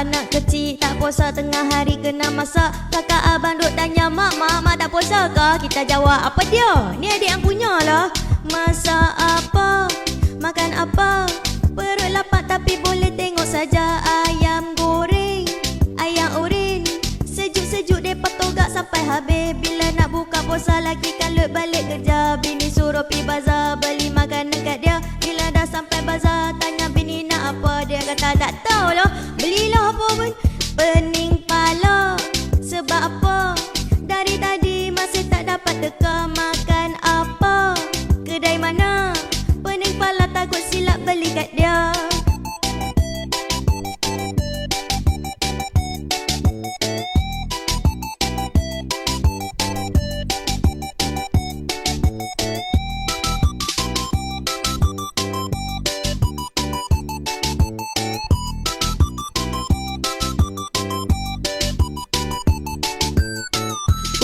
anak kecil tak puasa tengah hari kena masak Kakak abang duk tanya mak, mak, tak puasa ke? Kita jawab apa dia? Ni adik yang punya lah Masak apa? Makan apa? Perut lapar tapi boleh tengok saja ayam goreng Ayam oren Sejuk-sejuk depa togak sampai habis Bila nak buka puasa lagi kalut balik kerja Bini suruh pi bazar beli makanan kat dia Bila dah sampai bazar tanya kata tak tahu lah Belilah apa pun Pening pala. Sebab apa? Dari tadi masih tak dapat teka makan apa. Kedai mana? Pening pala takut silap beli kat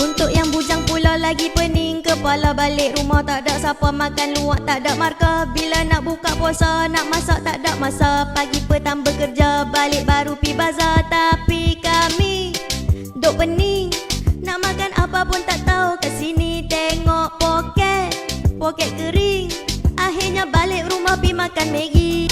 Untuk yang bujang pula lagi pening Kepala balik rumah tak ada siapa makan luak tak ada markah. Bila nak buka puasa nak masak tak ada masa. Pagi petang bekerja balik baru pi bazar. Tapi kami duk pening Nak makan apa pun tak tahu. Ke sini Tengok poket, poket kering. Akhirnya balik rumah pi makan Maggi